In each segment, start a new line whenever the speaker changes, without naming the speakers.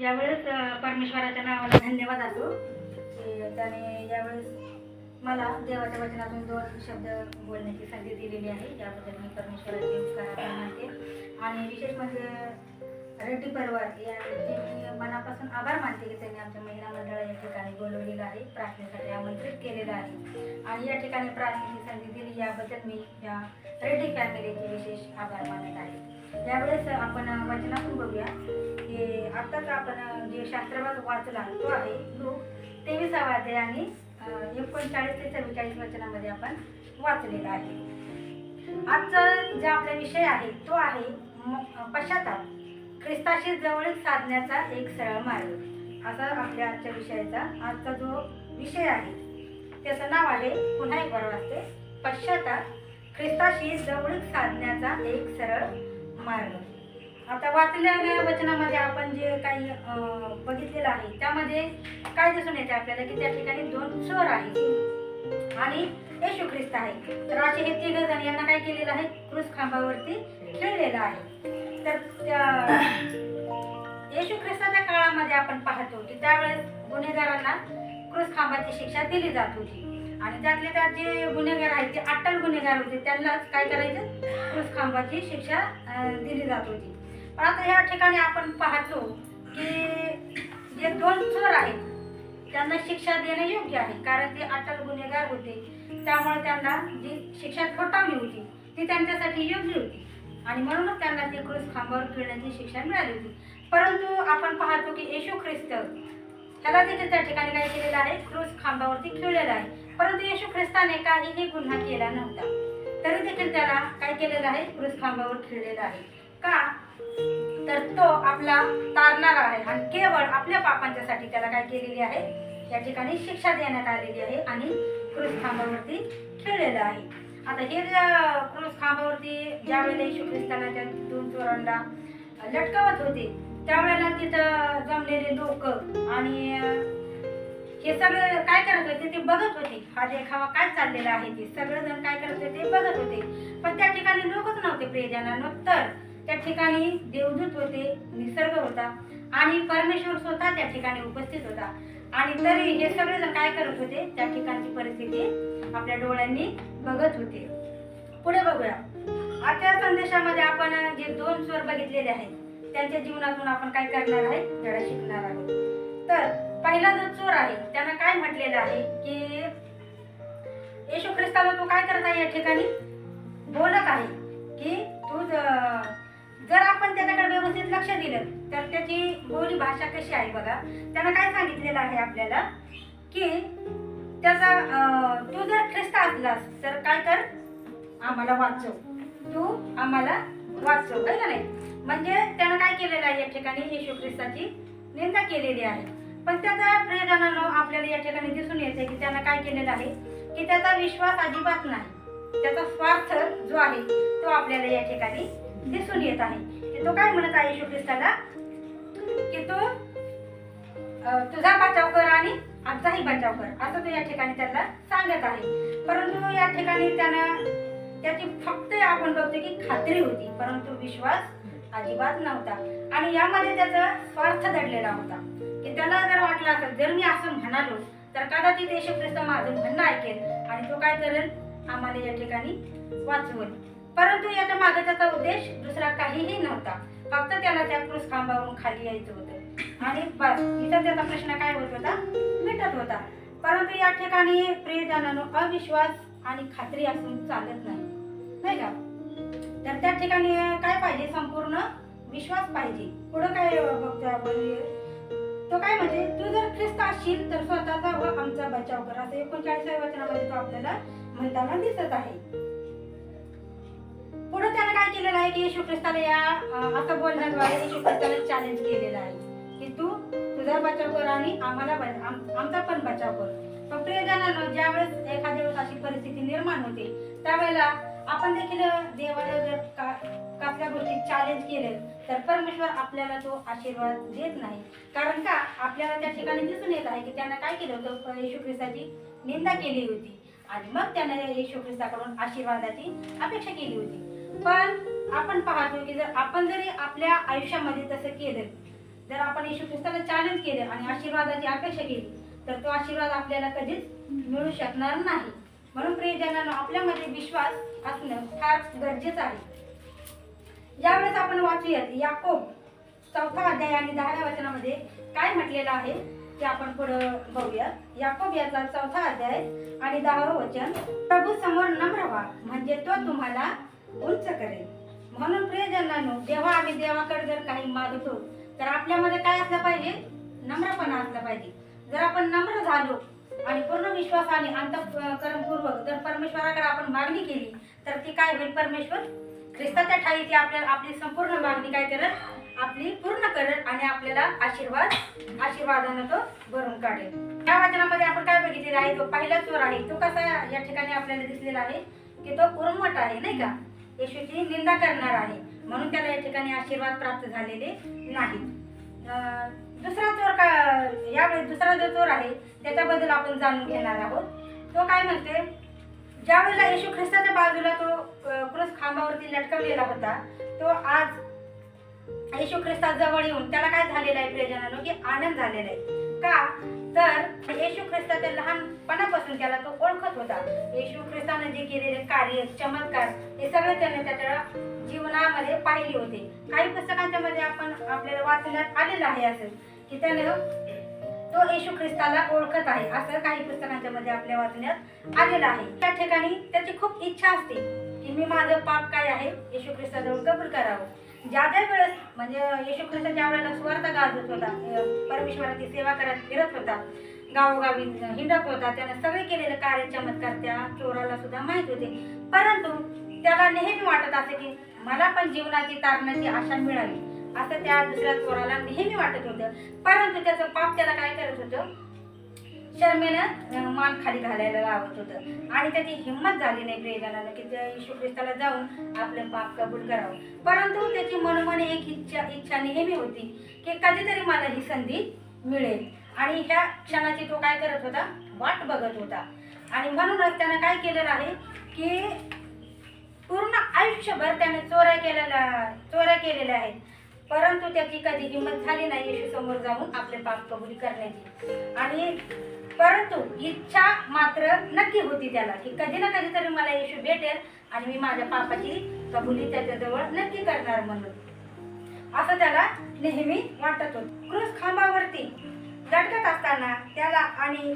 यावेळेस परमेश्वराच्या नावाला धन्यवाद असो. की त्याने यावेळेस मला देवाच्या वचनातून दोन शब्द बोलण्याची संधी दिलेली आहे. याबद्दल मी परमेश्वराची मानते आणि विशेष म्हणजे रेड्डी परिवार याचे मी मनापासून आभार मानते की त्यांनी आमच्या महिला मंडळ या ठिकाणी बोलवलेलं आहे प्रार्थनेसाठी आमंत्रित केलेलं आहे. आणि या ठिकाणी प्रार्थनेची संधी दिली याबद्दल मी या रेड्डी फॅमिलीचे विशेष आभार मानत आहे. यावेळेस आपण वचनातून बघूया. जे आत्ताच आपण जे शास्त्रवाद वाचला तो आहे लूक तेविसावा अध्याय आणि एकोणचाळीस ते चव्वेचाळीस वचनामध्ये आपण वाचलेला आहे. आजचा जो आपला विषय आहे तो आहे पश्चाताप. ख्रिस्ताशी जवळीक साधण्याचा एक सरळ मार्ग. असा आपल्या आजच्या विषयाचा आजचा जो विषय आहे त्याचं नाव आहे पुन्हा एक बरं वाचते पश्चाताप. ख्रिस्ताशी जवळीक साधण्याचा एक सरळ मार्ग. आता वाचलेल्या वचनामध्ये आपण जे काही बघितलेलं आहे त्यामध्ये काय दिसून येते आपल्याला की त्या ठिकाणी दोन चोर आहेत. आणि येशू ख्रिस्त आहे. तर असे हे तिघ जण यांना काय केलेलं आहे? क्रूस खांबावरती खेळलेलं आहे. तर त्या येशू ख्रिस्ताच्या काळामध्ये आपण पाहतो की त्यावेळेस गुन्हेगारांना क्रूस खांबाची शिक्षा दिली जात होती. आणि त्यातले त्यात जे गुन्हेगार आहेत ते अट्टल गुन्हेगार होते त्यांनाच काय करायचं? क्रूस खांबाची शिक्षा दिली जात होती. पण आता या ठिकाणी आपण पाहतो की जे दोन चोर आहेत त्यांना शिक्षा देणं योग्य आहे कारण ते अटल गुन्हेगार होते. त्यामुळे त्यांना जी शिक्षा ठोठावली होती ती त्यांच्यासाठी योग्य होती. आणि म्हणूनच त्यांना ती क्रूस खांबावर खेळण्याची शिक्षा मिळाली होती. परंतु आपण पाहतो की येशू ख्रिस्त त्याला देखील त्या ठिकाणी काय केलेलं आहे? क्रूस खांबावरती खेळलेला आहे. परंतु येशू ख्रिस्ताने काहीही गुन्हा केला नव्हता. तरी देखील त्याला काय केलेलं आहे? क्रूस खांबावर खेळलेला आहे. का? तर तो आपला तारणारा आहे आणि केवळ आपल्या पापांच्यासाठी त्याला काय केलेली आहे? या ठिकाणी शिक्षा देण्यात आलेली आहे आणि क्रूस खांबावरती खेळलेलं आहे. आता हे जे क्रूस खांबावरती ज्या वेळेला येशू ख्रिस्ताला त्या दोन चोरांना लटकावत होते त्यावेळेला तिथं जमलेले लोक आणि हे सगळे काय करत होते ते बघत होते. हा देखावा काय चाललेला आहे ते सगळेजण काय करत होते ते बघत होते. पण त्या ठिकाणी लोकच नव्हते प्रियजनांनो. तर त्या ठिकाणी देवदूत होते निसर्ग होता आणि परमेश्वर स्वतः त्या ठिकाणी उपस्थित होता. आणि तरी हे सगळेजण काय करत होते? त्या ठिकाणची परिस्थिती आपल्या डोळ्यांनी बघत होते. पुढे बघूया. आजच्या संदेशामध्ये आपण जे दोन स्वर बघितलेले आहेत त्यांच्या जीवनातून आपण काय करणार आहे? धडा शिकणार आहोत. तर पहिला जो चोर आहे त्यानं काय म्हटलेलं आहे की येशू ख्रिस्ताला तू काय करत आहे या ठिकाणी? बोलत आहे की तू जर आपण त्याच्याकडे व्यवस्थित लक्ष दिलं तर त्याची बोली भाषा कशी आहे बघा. त्यानं काय सांगितलेलं आहे आपल्याला? की त्याचा तू जर ख्रिस्त असलास तर काय कर? आम्हाला वाचव. तू आम्हाला वाचव काय का नाही? म्हणजे त्यानं काय केलेलं आहे या ठिकाणी? येशू ख्रिस्ताची निंदा केलेली आहे. पण त्याचा प्रियजनांनो आपल्याला या ठिकाणी दिसून येते की त्यानं काय केलेलं आहे? की त्याचा विश्वास अजिबात नाही. त्याचा स्वार्थ जो आहे तो आपल्याला या ठिकाणी दिसून येत आहे. की तो काय म्हणत आहे येशू ख्रिस्ताला की तो तुझा बचाव कर आणि आमचाही बचाव कर. असं तो या ठिकाणी त्याला सांगत आहे. परंतु या ठिकाणी त्यानं त्याची फक्त आपण बघतो की खात्री होती परंतु विश्वास अजिबात नव्हता. आणि यामध्ये त्याचा स्वार्थ दडलेला होता. की त्याला जर वाटलं असेल जर मी असं म्हणालो तर कदाचित येशू ख्रिस्त माझं म्हणणं ऐकेल आणि तो काय करेल? आम्हाला या ठिकाणी वाचवेल. परंतु याच्या मागे त्याचा उद्देश दुसरा काहीही नव्हता. फक्त त्याला त्या क्रूस खांबावरून खाली यायचं होतं. आणि बस इथं त्याचा प्रश्न काय होत होता? मिटत होता. परंतु या ठिकाणी प्रियजनांनो अविश्वास आणि खात्री असून चालत नाही. नाही का? तर त्या ठिकाणी काय पाहिजे संपूर्ण? विश्वास पाहिजे. पुढं काय बघतोय आपण? तो काय म्हणजे तू जर ख्रिस्त असशील तर स्वतःचा व आमचा बचाव कर. असं एकोणचाळीसाव्या वचनामध्ये तो आपल्याला म्हणताना दिसत आहे. पुढे त्यानं काय केलेलं आहे की येशू ख्रिस्ताला या असं बोलण्याद्वारे येशू ख्रिस्ताला चॅलेंज केलेलं आहे. की तू तुझा बचाव कर आणि आम्हाला आम- आमचा पण बचाव कर. पण प्रियजनानं ज्यावेळेस एखाद्या वेळेस अशी परिस्थिती निर्माण होते त्यावेळेला आपण देखील देवाला जर का कसल्या गोष्टी चॅलेंज केले तर परमेश्वर आपल्याला तो आशीर्वाद देत नाही. कारण का आपल्याला त्या ठिकाणी दिसून येत आहे की त्यानं काय केलं होतं? येशू ख्रिस्ताची निंदा केली होती. आणि मग त्यानं येशू ख्रिस्ताकडून आशीर्वादाची अपेक्षा केली होती. पण आपण पाहतो की जर आपण जरी आपल्या आयुष्यामध्ये तसं केलं जर आपण येशू ख्रिस्ताला चॅलेंज केलं आणि आशीर्वादाची अपेक्षा केली तर तो आशीर्वाद आपल्याला कधीच मिळू शकणार नाही. म्हणून प्रियजनांनो आपल्यामध्ये विश्वास असणं फार गरजेचं आहे. यावेळेस आपण वाचूयात याकोब चौथा अध्याय आणि दहाव्या वचनामध्ये काय म्हटलेलं आहे ते आपण पुढं बघूया याकोब याचा चौथा अध्याय आणि दहावं वचन प्रभू समोर नम्र व्हा म्हणजे तो तुम्हाला उंच करेल म्हणून प्रियजनांनो जेव्हा आम्ही देवाकडे जर काही मागतो तर आपल्यामध्ये काय असलं पाहिजे? नम्रपणा असला पाहिजे. जर आपण नम्र झालो आणि पूर्ण विश्वासाने अंतकरणपूर्वक जर परमेश्वराकडे आपण मागणी केली तर ती काय होईल परमेश्वर? ख्रिस्ताच्या ठाई ती आपल्याला आपली संपूर्ण मागणी काय करत आपली पूर्ण करत आणि आपल्याला आशीर्वाद आशीर्वादानं तो भरून काढेल. या वाचनामध्ये आपण काय बघितलेलं आहे? तो पहिला चोर आहे. तो कसा या ठिकाणी आपल्याला दिसलेला आहे? की तो उर्मट आहे नाही का? येशूची निंदा करणार आहे. म्हणून त्याला या ठिकाणी आशीर्वाद प्राप्त झालेले नाही. दुसरा चोर का यावेळी दुसरा जो चोर आहे त्याच्याबद्दल आपण जाणून घेणार आहोत. तो काय म्हणते ज्या वेळेला येशू ख्रिस्ताच्या बाजूला तो क्रुस क्रूस खांबावरती लटकवलेला होता तो आज येशू ख्रिस्ता जवळ येऊन त्याला काय झालेलं आहे प्रियजनानो? की आनंद झालेला आहे. का? तर येशू ख्रिस्ताच्या लहानपणापासून त्याला तो ओळखत होता. येशू ख्रिस्ताने जे केलेले कार्य चमत्कार हे सगळे त्याने त्याच्या जीवनामध्ये पाहिले होते. काही पुस्तकांच्या मध्ये आपण आपल्याला वाचण्यात आलेलं आहे असं की त्याने तो येशू ख्रिस्ताला ओळखत आहे असं काही पुस्तकांच्या मध्ये आपल्या वाचण्यात आलेलं आहे. त्या ठिकाणी त्याची खूप इच्छा असते की मी माझं पाप काय आहे येशू ख्रिस्ताजवळ कबूल करावं. ज्या ज्या वेळेस म्हणजे येशू ख्रिस्त ज्या वेळेला स्वार्थ गाजत होता परमेश्वराची सेवा करत फिरत होता गावोगावी हिंडत होता त्याने सगळे केलेले कार्य चमत्कार त्या चोराला सुद्धा माहीत होते. परंतु त्याला नेहमी वाटत असे की मला पण जीवनाची तारणाची आशा मिळावी असं त्या दुसऱ्या चोराला नेहमी वाटत होतं. परंतु त्याचं पाप त्याला काय करत होतं? शर्मेनं मान खाली घालायला लावत होतं. आणि त्याची हिंमत झाली नाही प्रियजनानं की त्या येशू ख्रिस्ताला जाऊन आपलं पाप कबूल करावं. परंतु त्याची मनोमने एक इच्छा इच्छा नेहमी होती की कधीतरी मला ही संधी मिळेल. आणि ह्या क्षणाची तो काय करत होता? वाट बघत होता. आणि म्हणूनच त्यानं काय केलेलं आहे की पूर्ण आयुष्यभर त्याने चोऱ्या केलेल्या चोऱ्या केलेल्या आहेत. परंतु त्याची कधी हिंमत झाली नाही येशू समोर जाऊन आपले पाप कबुली करण्याची. आणि परंतु इच्छा मात्र नक्की होती त्याला की कधी ना कधी तरी मला येशू भेटेल आणि मी माझ्या पापाची कबुली त्याच्याजवळ नक्की करणार म्हणून. असं त्याला नेहमी वाटत होत. क्रूस खांबावरती लटकत असताना त्याला आणि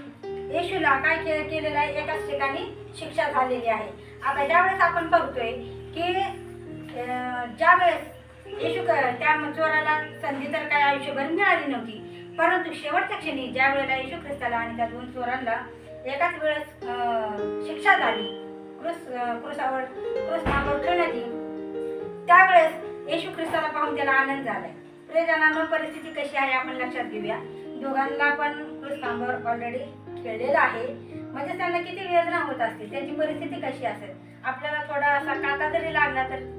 येशूला काय के केलेलं आहे? एकाच ठिकाणी शिक्षा झालेली आहे. आता ज्यावेळेस आपण बघतोय की ज्यावेळेस येशू क- त्या चोराला संधी तर काय आयुष्यभर मिळाली नव्हती. परंतु शेवटच्या क्षणी ज्या वेळेला येशू ख्रिस्ताला आणि त्या दोन चोरांना एकाच वेळेस शिक्षा झाली क्रूस अं, क्रूसावर क्रूस त्यावेळेस येशू ख्रिस्ताला पाहून त्याला आनंद झालाय. प्रियजनांनो परिस्थिती कशी आहे आपण लक्षात घेऊया. दोघांना पण क्रूस ऑलरेडी खेळलेलं आहे. म्हणजे त्यांना किती वेदना होत असते त्यांची परिस्थिती कशी असेल? आपल्याला थोडा असा काटा जरी लागला तर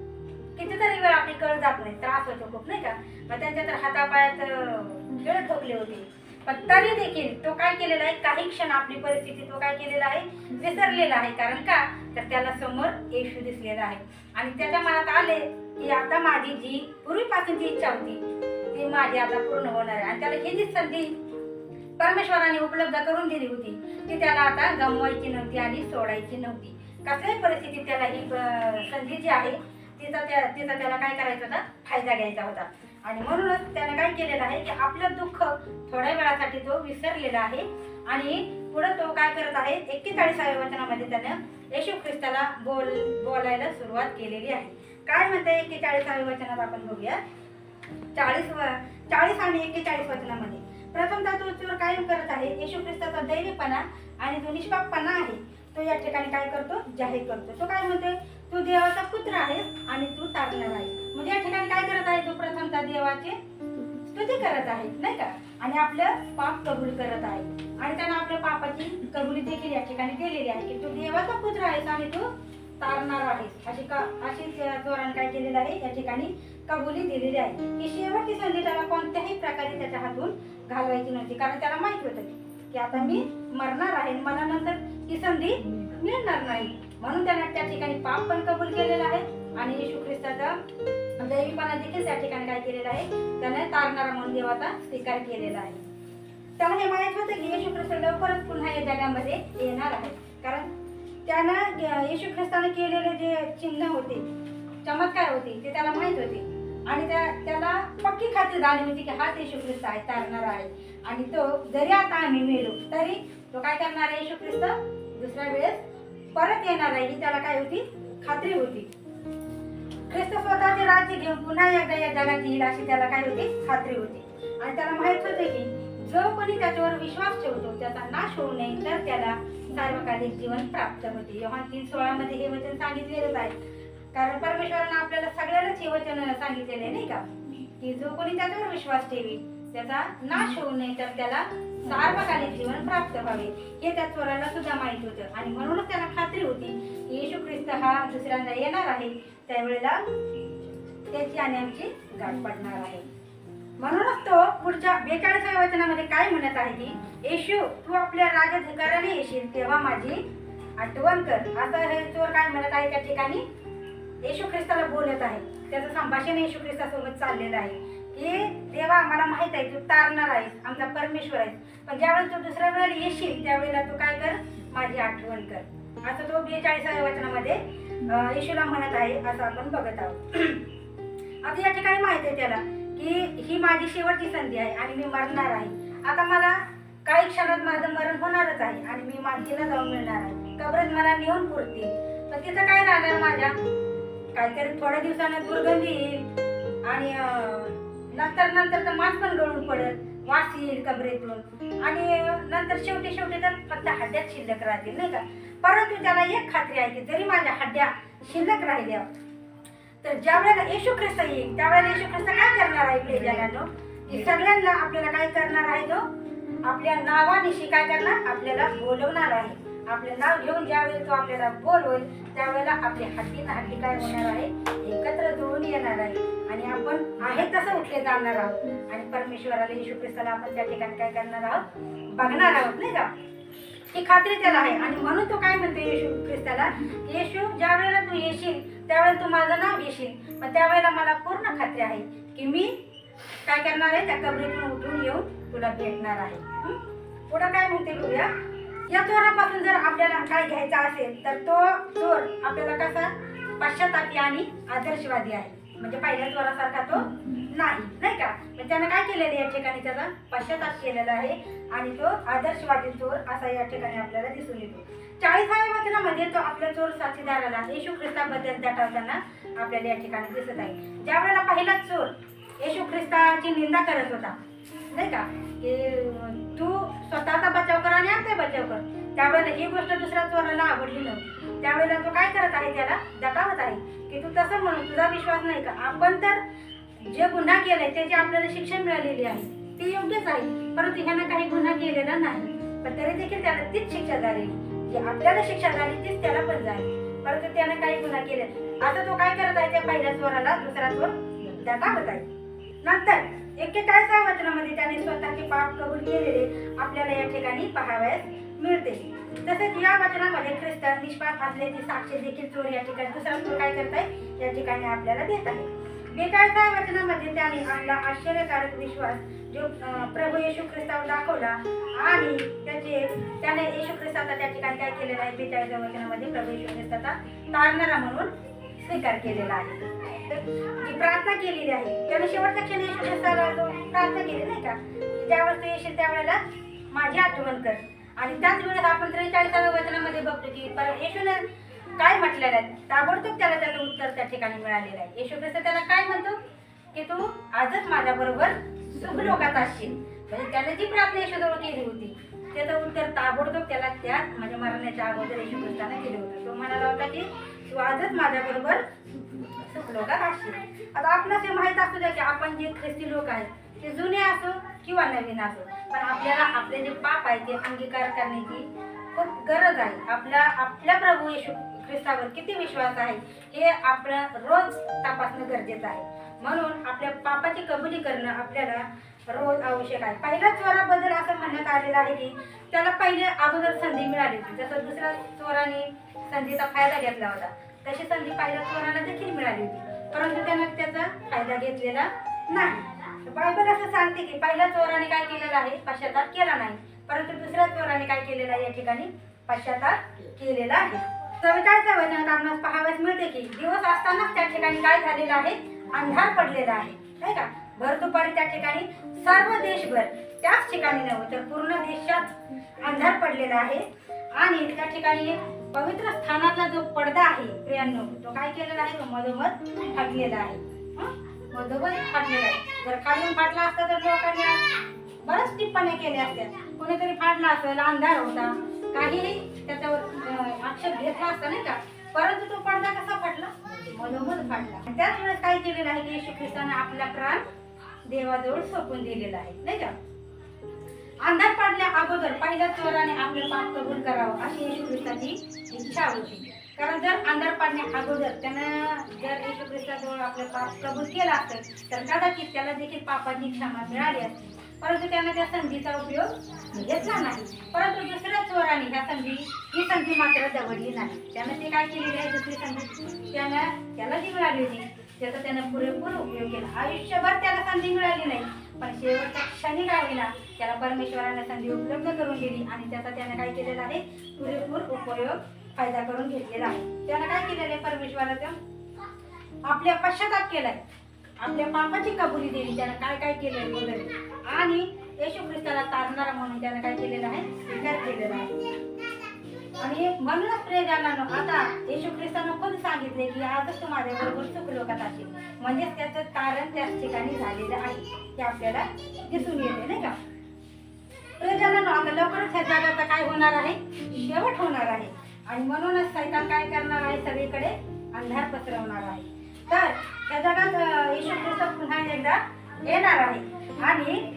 कितीतरी वेळ आपली कळ जात नाही त्रास होतो खूप नाही का? मग त्यांच्या तर हातापायात खेळ ठोकले होते. पण तरी देखील तो काय केलेला आहे काही क्षण आपली परिस्थिती तो काय केलेला आहे विसरलेला आहे. कारण का? तर त्याला समोर येशू दिसलेला आहे. आणि त्याच्या मनात आले की आता माझी जी पूर्वीपासून जी इच्छा होती ती माझी आता पूर्ण होणार आहे. आणि त्याला ही जी संधी परमेश्वराने उपलब्ध करून दिली होती ती त्याला आता गमवायची नव्हती आणि सोडायची नव्हती. कसल्याही परिस्थितीत त्याला ही संधी जी आहे तिचा त्या तिचा त्याला काय करायचा होता? फायदा घ्यायचा होता. आणि म्हणूनच त्याने काय केलेलं आहे की आपलं दुःख थोड्या वेळासाठी तो विसरलेला आहे. आणि पुढे तो काय करत आहे? एक्केचाळीसाव्या वचनामध्ये त्यानं येशू ख्रिस्ताला बोल बोलायला सुरुवात केलेली आहे. काय म्हणते एक्केचाळीसाव्या वचनात आपण बघूया. चाळीस व चाळीस आणि एक्केचाळीस वचनामध्ये. प्रथमतः तो चोर कायम करत आहे. येशू ख्रिस्ताचा दैवीपणा आणि जो निष्पापणा आहे. तो या ठिकाणी काय करतो? जाहीर करतो. तो काय म्हणतोय? तू देवाचा पुत्र आहेस आणि तू तारणार आहे म्हणजे या ठिकाणी काय करत आहे तो प्रथमतः देवाचे? स्तुती करत आहे नाही का? आणि आपलं पाप कबूल करत आहे. आणि त्यानं आपल्या पापाची कबुली देखील या ठिकाणी दिलेली आहे की तू देवाचा पुत्र आहेस आणि तू तारणार आहेस. अशी का अशी चोरानं काय केलेलं आहे? या ठिकाणी कबुली दिलेली आहे. की शेवटची संधी त्याला कोणत्याही प्रकारे त्याच्या हातून घालवायची नव्हती. कारण त्याला माहीत होतं की आता मी मरणार आहे मला नंतर ही संधी मिळणार नाही. म्हणून त्यानं त्या ठिकाणी पाप पण कबूल केलेलं आहे. आणि येशू ख्रिस्ताचा दैवीपणा देखील त्या ठिकाणी काय केलेला आहे? त्याने तारणारा म्हणून देवाचा स्वीकार केलेला आहे. त्याला हे माहीत होतं की येशू ख्रिस्त लवकरच पुन्हा या जगामध्ये येणार आहे. कारण त्यानं येशू ख्रिस्तानं केलेले जे चिन्ह होते चमत्कार होते ते त्याला माहीत होते. आणि त्या त्याला पक्की खात्री झाली होती की हाच येशू ख्रिस्त आहे तारणारा आहे. आणि तो जरी आता आम्ही मेलो तरी तो काय करणार आहे येशू ख्रिस्त? दुसऱ्या वेळेस परत येणार आहे ही त्याला काय होती? खात्री होती. ख्रिस्त स्वतःचे राज्य घेऊन पुन्हा एकदा या जगात येईल अशी त्याला काय होती? खात्री होती. आणि त्याला माहीत होते की जो कोणी त्याच्यावर विश्वास ठेवतो त्याचा नाश होऊ नये तर त्याला सार्वकालिक जीवन प्राप्त होते. योहान तीन सोळा मध्ये हे वचन सांगितलेलंच आहे. कारण परमेश्वरानं आपल्याला सगळ्यालाच हे वचन सांगितलेलं आहे नाही का? की जो कोणी त्याच्यावर विश्वास ठेवी त्याचा नाश होऊ नये तर त्याला सार्वकालिक जीवन प्राप्त व्हावे. हे त्या चोराला सुद्धा माहीत होतं. आणि म्हणूनच त्याला खात्री होती की येशू ख्रिस्त हा दुसऱ्यांदा येणार आहे. त्यावेळेला त्याची आणि आमची गाठ पडणार आहे. म्हणूनच तो पुढच्या बेचाळीसाव्या वचनामध्ये काय म्हणत आहे की येशू तू आपल्या राजधिकाराने येशील तेव्हा माझी आठवण कर. असं हे चोर काय म्हणत आहे त्या ठिकाणी? येशू ख्रिस्ताला बोलत आहे. त्याचं संभाषण येशू ख्रिस्तासोबत चाललेलं आहे. की देवा मला माहीत आहे तू तारणार आहेस आमचा परमेश्वर आहेस. पण ज्यावेळेस तू दुसऱ्या वेळेला येशील त्यावेळेला तू काय कर? माझी आठवण कर. असं तो बेचाळीसाव्या वचनामध्ये येशूला म्हणत आहे असं आपण बघत आहोत. आता या ठिकाणी माहीत आहे त्याला की ही माझी शेवटची संधी आहे आणि मी मरणार आहे. आता मला काही क्षणात माझं मरण होणारच आहे आणि मी मालकीला जाऊन मिळणार आहे. कबरत मला नेऊन पुरतील. पण तिथं काय राहणार माझ्या? काहीतरी थोड्या दिवसानं दुर्गंधी येईल आणि नंतर नंतर तर मांस पण गळून पडत वास येईल कमरेतून आणि नंतर शेवटी शेवटी तर फक्त हड्ड्यात शिल्लक राहतील नाही का? परंतु त्याला एक खात्री आहे की जरी माझ्या हड्ड्या शिल्लक राहिल्या तर ज्या वेळेला येशू ख्रिस्त येईल त्यावेळेला येशू ख्रिस्त काय करणार आहे प्रिय जनांनो? की सगळ्यांना आपल्याला काय करणार आहे तो? आपल्या नावानिशी काय करणार? आपल्याला बोलवणार आहे. आपले नाव घेऊन ज्यावेळेला तो आपल्याला बोलवेल त्यावेळेला आपली हड्डी ना हड्डी काय होणार आहे? एकत्र जुळून येणार आहे. आणि आपण आहे तसं उठले जाणार आहोत. आणि परमेश्वराला येशू ख्रिस्ताला आपण त्या ठिकाणी काय करणार आहोत? बघणार आहोत नाही का? ही खात्री त्याला आहे. आणि म्हणून तो काय म्हणतो येशू ख्रिस्ताला? येशू ज्या वेळेला तू येशील त्यावेळेला तू माझं नाव घेशील. मग त्यावेळेला मला पूर्ण खात्री आहे की मी काय करणार आहे? त्या कबरीतून उठून येऊन तुला भेटणार आहे. पुढं काय म्हणते बघूया? या चोरापासून जर आपल्याला काय घ्यायचा असेल तर तो चोर आपल्याला कसा? पाश्चातापी आणि आदर्शवादी आहे. म्हणजे पहिल्या चोरासारखा तो नाही नाही का? मग त्यानं काय केलेलं आहे या ठिकाणी त्याचा? पश्चाताप केलेला आहे आणि तो आदर्शवादी चोर असा या ठिकाणी आपल्याला दिसून येतो. चाळीसाव्या वचनामध्ये तो आपल्या चोर साथीदाराला येशू ख्रिस्ताबद्दल दटावताना आपल्याला या ठिकाणी दिसत आहे. ज्या वेळेला पहिला चोर येशू ख्रिस्ताची निंदा करत होता नाही का? की तू स्वतःचा बचाव कर आणि आमचा बचाव कर. त्यावेळेला ही गोष्ट दुसऱ्या चोराला आवडली नव्हती. त्यावेळेला तो काय करत आहे त्याला? दटावत आहे. की तू तसं म्हणून तुझा विश्वास नाही का? आपण तर जे गुन्हा केलाय त्याची आपल्याला शिक्षा मिळालेली आहे. ती योग्यच आहे. परंतु ह्यानं काही गुन्हा केलेला नाही. पण तरी देखील त्याला तीच शिक्षा झालेली जी आपल्याला शिक्षा झाली तीच त्याला पण झाली. परंतु त्यानं काही गुन्हा केले. आता तो काय करत आहे त्या पहिल्या चोराला? दुसरा चोर दटावत आहे. नंतर एक्केचाळीसाव्या वचनामध्ये त्याने स्वतःचे पाप कबूल केलेले आपल्याला या ठिकाणी पाहावयास मिळते. तसेच या वचनामध्ये ख्रिस्त निष्पाप असल्याची साक्ष देखील चोर या ठिकाणी दुसरा चोर काय करताय? या ठिकाणी आपल्याला देत आहे. बेकायदा वचनामध्ये त्याने आपला आश्चर्यकारक विश्वास जो प्रभू येशू ख्रिस्तावर दाखवला आणि त्याचे त्याने येशू ख्रिस्ताचा त्या ठिकाणी काय केलेला आहे? बेचाळीसच्या वचनामध्ये प्रभू येशू ख्रिस्ताचा तारणारा म्हणून स्वीकार केलेला आहे. तर जी प्रार्थना केलेली आहे. त्याने शेवटच्या क्षणी येशू ख्रिस्ताला तो प्रार्थना केली नाही का? ज्यावेळेस तू येशील त्यावेळेला माझी आठवण कर. आणि त्याच वेळेस आपण त्रेचाळीसाव्या वचनामध्ये बघतो की परत येशूने काय म्हटलेलं आहे? ताबडतोब त्याला त्याचं उत्तर त्या ठिकाणी मिळालेलं आहे. येशू ख्रिस्त त्याला काय म्हणतो? की तू आजच माझ्याबरोबर सुखलोकात असशील. म्हणजे त्याने जी प्रार्थना येशूजवळ केली होती त्याचं उत्तर ताबडतोब त्याला त्यात म्हणजे मरण्याच्या अगोदर येशू ख्रिस्ताने केलं होतं. तो म्हणाला होता की तू आजच माझ्याबरोबर सुखलोकात असशील. आता आपल्याला ते माहीत असू द्या की आपण जे ख्रिस्ती लोक आहेत ते जुने असो किंवा नवीन असो पण आपल्याला आपले जे पाप आहे ते अंगीकार करण्याची खूप गरज आहे. आपल्या आपल्या प्रभू येशू ख्रिस्तावर किती विश्वास आहे हे आपलं रोज तपासणं गरजेचं आहे. म्हणून आपल्या पापाची कबुली करणं आपल्याला रोज आवश्यक आहे. पहिल्या चोराबद्दल असं म्हणण्यात आलेलं आहे की त्याला पहिले अगोदर संधी मिळाली होती. जसं दुसऱ्या चोराने संधीचा फायदा घेतला होता तशी संधी पहिल्या चोराला देखील मिळाली होती. परंतु त्यानं त्याचा फायदा घेतलेला नाही. बायबल असं सांगते की पहिल्या चोराने काय केलेलं आहे? पश्चाताप केला नाही. परंतु दुसऱ्या चोराने काय केलेलं आहे? या ठिकाणी पश्चाताप केलेला आहे. सविताच्या वचनात आपणास पाहाव्यास मिळते की दिवस असतानाच त्या ठिकाणी काय झालेलं आहे? अंधार पडलेला आहे. नाही का? भर दुपारी त्या ठिकाणी सर्व देशभर त्याच ठिकाणी नव्हे तर पूर्ण देशात अंधार पडलेला आहे. आणि त्या ठिकाणी पवित्र स्थानातला जो पडदा आहे प्रियांनो तो काय केलेला आहे? तो मधोमध फाटलेला आहे. मधोमध फाटलेला आहे. जर खालून फाटला असता तर लोकांनी बऱ्याच टिप्पण्या केल्या असत्या. कोणीतरी फाडला असेल अंधार होता. काहीही त्याच्यावर आक्षेप घेतला असता नाही का? परंतु तो पडदा कसा फाटला? मधोमध फाटला. आणि त्याच वेळेस काय केलेलं आहे की येशू ख्रिस्ताने आपला प्राण देवाजवळ सोपून दिलेला आहे नाही का? अंधार पाडल्या अगोदर पहिल्या चोराने आपले पाप कबूल करावं अशी येशू ख्रिस्ताची इच्छा होती. कारण जर अंधार पाडण्या अगोदर त्यानं जर येशू जवळ आपला पाप कबूल केला असेल तर कदाचित त्याला देखील पापाची क्षमा मिळाली असते. परंतु त्यानं त्या संधीचा उपयोग घेतला नाही. परंतु दुसऱ्या चोराने ह्या संधी ही संधी मात्र दवडली नाही. त्यानं ते काय केलेली आहे? दुसरी संधी. त्यानं त्याला जी मिळाली होती त्याचा त्यानं पुरेपूर उपयोग केला. आयुष्यभर त्याला संधी मिळाली नाही. पण शेवटच्या क्षणी काय होईना त्याला परमेश्वराने संधी उपलब्ध करून दिली आणि त्याचा त्यानं काय केलेला आहे? पुरेपूर उपयोग फायदा करून घेतलेला आहे. त्यानं काय केलेलं आहे परमेश्वराचं? आपल्या पश्चाताप केलाय. आपल्या पापाची कबुली दिली त्यानं काय काय केलं वगैरे आणि येशू ख्रिस्ताला तारणारा म्हणून त्यानं काय केलेलं आहे? स्वीकार केलेला आहे. आणि म्हणूनच प्रिय जाणानो आता येशू ख्रिस्तानं खुद सांगितले की आजच तू माझ्याबरोबर सुख लोकात असेल. म्हणजेच त्याचं कारण त्याच ठिकाणी झालेलं आहे. ते आपल्याला दिसून येते नाही का? प्रिय आता लवकरच ह्या जगाचा काय होणार आहे? शेवट होणार आहे. आणि म्हणूनच सैतान काय करणार आहे सगळीकडे अंधार पसरवणार आहे. तर या जगात येशू ख्रिस्त पुन्हा एकदा येणार आहे. आणि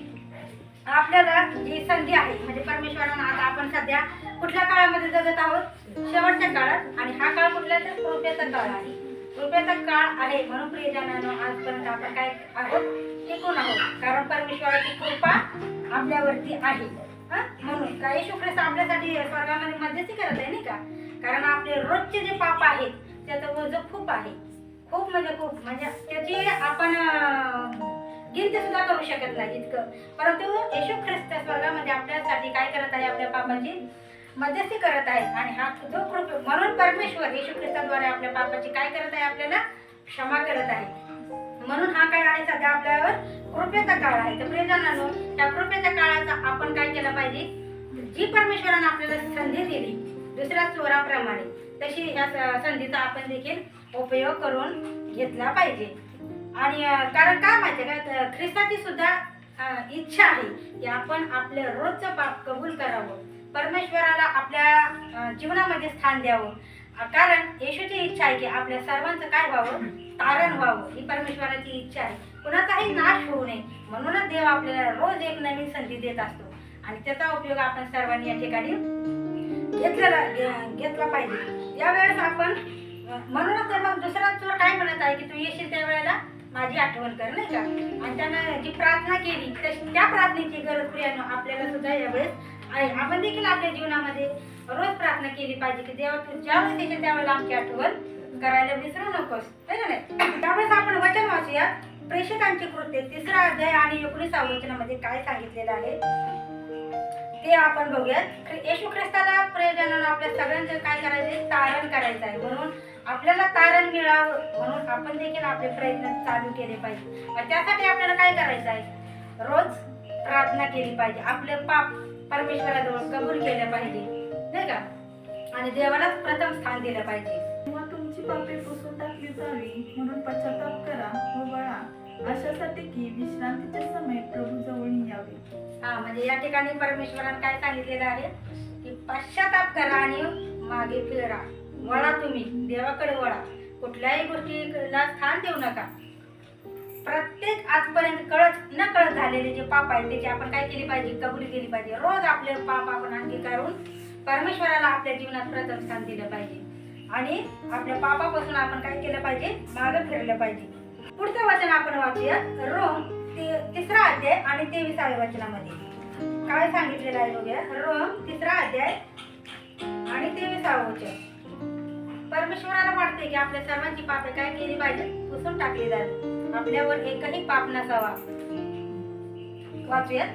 आपल्याला जी संधी आहे म्हणजे परमेश्वरानं आता आपण सध्या कुठल्या काळामध्ये जगत आहोत? शेवटच्या काळात. आणि हा काळ कुठला तर कृपेचा काळ आहे. कृपेचा काळ आहे म्हणून प्रियजनानं आजपर्यंत आपण काय आहोत? टिकून आहोत. कारण परमेश्वराची कृपा आपल्यावरती आहे. म्हणून का येशू ख्रिस्त आपल्यासाठी स्वर्गामध्ये मध्यस्थी करत आहे नाही का? कारण आपले रोजचे जे पाप आहेत त्याचं ओझं खूप आहे. खूप म्हणजे खूप. म्हणजे त्याची आपण अं, गिनती सुद्धा करू शकत नाही इतकं. परंतु येशू ख्रिस्त स्वर्गामध्ये आपल्यासाठी काय करत आहे आपल्या पापाची मध्यस्थी करत आहे. आणि हा जो कृप म्हणून परमेश्वर येशू ख्रिस्ताद्वारे आपल्या पापाची काय करत आहे आपल्याला क्षमा करत आहे. म्हणून हा काळ आहे सध्या आपल्यावर कृपेचा काळ आहे. तर प्रियजनांनो त्या कृपेच्या काळाचा आपण काय केलं पाहिजे? जी परमेश्वरानं आपल्याला संधी दिली दुसऱ्या स्वराप्रमाणे तशी ह्या संधीचा आपण देखील उपयोग करून घेतला पाहिजे. आणि कारण काय माहिती का? ख्रिस्ताची सुद्धा इच्छा आहे की आपण आपलं रोजचं पाप कबूल करावं. परमेश्वराला आपल्या जीवनामध्ये स्थान द्यावं. कारण येशूची इच्छा आहे की आपल्या सर्वांचं काय व्हावं? तारण व्हावं. ही परमेश्वराची इच्छा आहे. कुणाचाही नाश होऊ नये. म्हणूनच देव आपल्याला रोज एक नवीन संधी देत असतो. आणि त्याचा उपयोग आपण सर्वांनी या ठिकाणी घेतलेला घेतला पाहिजे. यावेळेस आपण म्हणूनच तर मग दुसरा तुला काय म्हणत आहे की तू येशील त्या वेळेला? माझी आठवण कर नाही का? आणि त्यानं जी प्रार्थना केली तशी त्या प्रार्थनेची गरज प्रियानो आपल्याला सुद्धा यावेळेस आहे. आपण देखील आपल्या जीवनामध्ये रोज प्रार्थना केली पाहिजे की देवा तू ज्यावेळेस येशील त्यावेळेला आमची आठवण करायला विसरू नकोस. है ना नाही? त्यावेळेस आपण वचन वाचूया प्रेषकांची कृत्य तिसरा अध्याय आणि एकोणीसावं वचनामध्ये काय सांगितलेलं आहे? ते आपण बघूयात. येशू ख्रिस्ताला प्रयोजनानं आपल्या सगळ्यांचं काय करायचं तारण करायचं आहे म्हणून आपल्याला तारण मिळावं. म्हणून आपण देखील आपले प्रयत्न चालू केले पाहिजे. मग त्यासाठी आपल्याला काय करायचं आहे रोज प्रार्थना केली पाहिजे. आपले पाप परमेश्वराजवळ कबूल केले पाहिजे. नाही का? आणि देवालाच प्रथम स्थान दिलं पाहिजे.
तेव्हा तुमची पापे पुसून टाकली जावी. म्हणून पश्चाताप करा व वळा. अशासाठी की
विश्रांत म्हणजे या ठिकाणी परमेश्वराने काय सांगितलेलं आहे? की पश्चाताप करा आणि मागे फिरा. वळा तुम्ही. देवाकडे वळा. कुठल्याही गोष्टीला स्थान देऊ नका. प्रत्येक आजपर्यंत कळत न कळत झालेले जे पाप आहेत त्याची आपण काय केली पाहिजे? कबुली केली पाहिजे. रोज आपले पाप आपण अंगीकारून परमेश्वराला आपल्या जीवनात प्रथम स्थान दिलं पाहिजे. आणि आपल्या पापापासून आपण काय केलं पाहिजे? मागे फिरलं पाहिजे. पुढचं वचन आपण वाचूया. रोम ते तिसरा अध्याय आणि तेविसाव्या वचनामध्ये. काय सांगितलेलं आहे बघूया. रोम तिसरा अध्याय आणि तेविसावं वचन. परमेश्वराला वाटते की आपल्या सर्वांची पापे काय केली पाहिजे पुसून टाकली जावी. आपल्यावर एकही पाप नसावा. वाचूयात.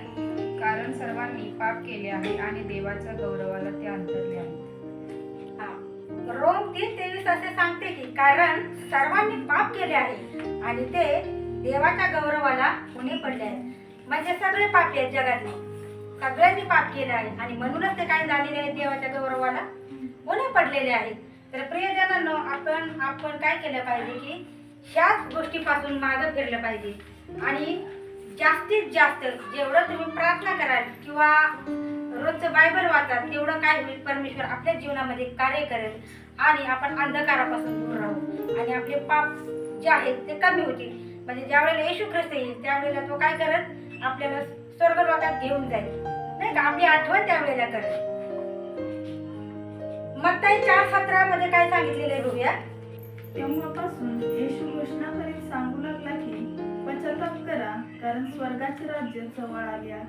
कारण सर्वांनी पाप केले आहे आणि देवाच्या गौरवाला ते अंतरले आहे.
हा. रोम तीन तेवीस असे सांगते की कारण सर्वांनी पाप केले आहे आणि ते देवाच्या गौरवाला उणे पडले आहेत. म्हणजे सगळे पापी आहेत जगातले. सगळ्यांनी पाप केले आहे. आणि म्हणूनच ते काय झालेले आहेत देवाच्या गौरवाला. उणे पडलेले आहेत. तर प्रियजनांनो आपण आपण काय केलं पाहिजे की ह्याच गोष्टीपासून मागं फिरलं पाहिजे. आणि जास्तीत जास्त जेवढं तुम्ही प्रार्थना कराल किंवा रोजचं बायबल वाचाल तेवढं काय होईल परमेश्वर आपल्या जीवनामध्ये कार्य करेल आणि आपण अंधकारापासून दूर राहू. आणि आपले पाप जे आहेत ते कमी होतील. म्हणजे ज्यावेळेला येशू ख्रिस्त येईल त्यावेळेला तो काय करत आपल्याला स्वर्गलोकात घेऊन जाईल. नाही का? आपली आठवण त्यावेळेला करेल मत्ताई चार सतरा मध्ये काय सांगितलेलं आहे बघूया?
तेव्हापासून येशू घोषणा करीत सांगू लागला की पश्चाताप करा कारण स्वर्गाचे राज्य जवळ आले आहे.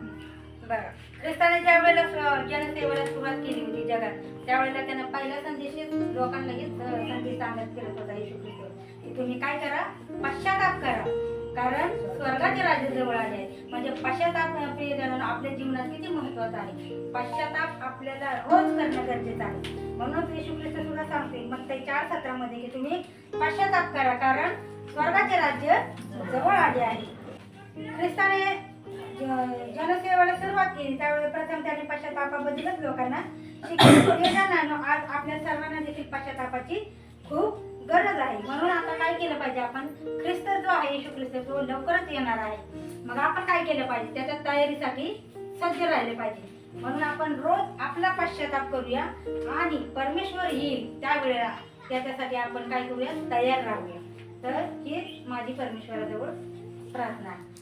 बरं. ख्रिस्ताने ज्या वेळेला स्व- जनसेवेला सुरुवात केली होती जगात त्यावेळेला त्यानं पहिला संदेश लोकांना संदेश सांगत फिरत होता येशू ख्रिस्त की तुम्ही काय करा? पश्चाताप करा. कारण स्वर्गाचे राज्य जवळ आले आहे. म्हणजे पश्चाताप प्रिय आपल्या जीवनात किती महत्त्वाचा आहे? पश्चाताप आपल्याला रोज करणं गरजेचं आहे. म्हणून येशू ख्रिस्त सुद्धा सांगते मग ते चार सत्रामध्ये की तुम्ही पश्चाताप करा कारण स्वर्गाचे राज्य जवळ आले आहे. ख्रिस्ताने जनसेवेला सुरुवात केली. त्यावेळी प्रथम त्याने पश्चातापाबद्दलच लोकांना शिकवलं प्रियजनांनो, आज आपल्या सर्वांना देखील पश्चातापाची खूप गरज आहे. म्हणून आता काय केलं पाहिजे? आपण ख्रिस्त जो आहे येशू ख्रिस्त तो लवकरच येणार आहे. मग आपण काय केलं पाहिजे? त्याच्या तयारीसाठी सज्ज राहिले पाहिजे. म्हणून आपण रोज आपला पश्चाताप करूया आणि परमेश्वर येईल त्यावेळेला त्याच्यासाठी आपण काय करूया? तयार राहूया. तर हीच माझी परमेश्वराजवळ प्रार्थना आहे.